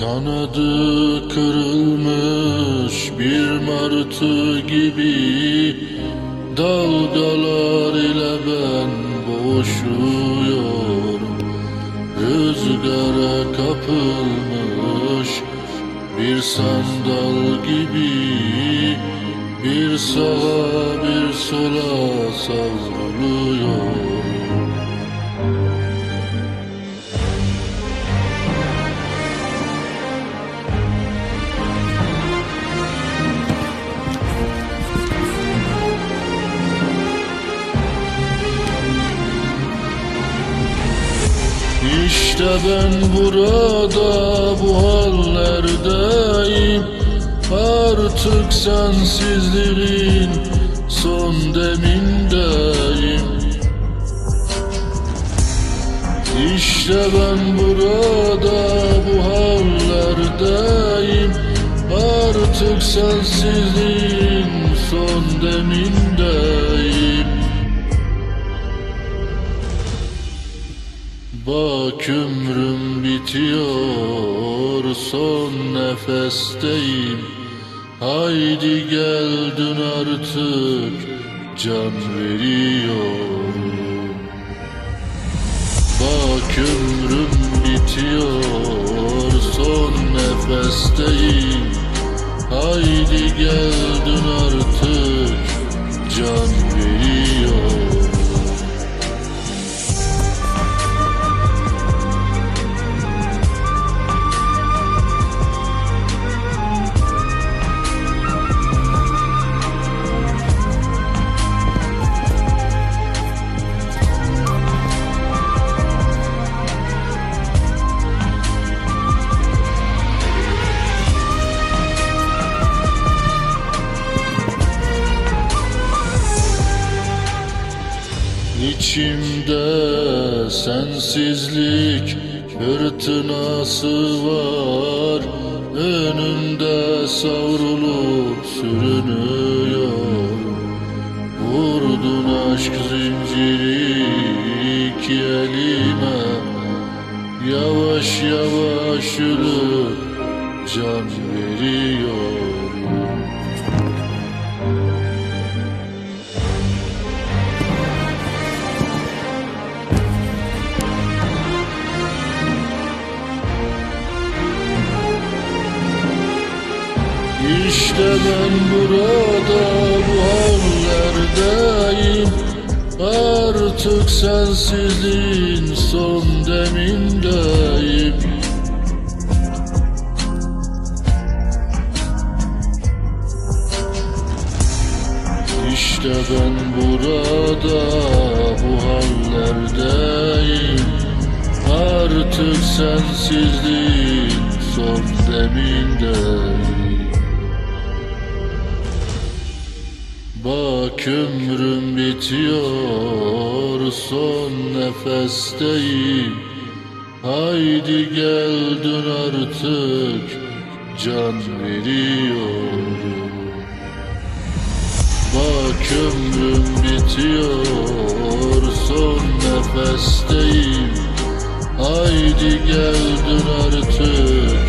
Kanadı kırılmış bir martı gibi Dalgalar ile ben boğuşuyorum. Rüzgara kapılmış bir sandal gibi Bir sağa bir sola savruluyorum İşte ben burada bu hallerdeyim. Artık sensizliğin son demindeyim. İşte ben burada bu hallerdeyim. Artık sensizliğin son demindeyim Bak ömrüm bitiyor son nefesteyim. Haydi gel dün artık can veriyorum. Bak ömrüm bitiyor son nefesteyim. Haydi gel dün artık İçimde sensizlik fırtınası var. Önümde savrulup sürünüyor. Vurdun aşk zinciri iki elime. Yavaş yavaş ölüp can veriyorum İşte ben burada bu hallerdeyim. Artık sensizliğin son demindeyim. İşte ben burada bu hallerdeyim. Artık sensizliğin son demindeyim ömrüm bitiyor son nefesteyim. Haydi gel dön artık can veriyorum. Bak ömrüm bitiyor son nefesteyim. Haydi gel dön artık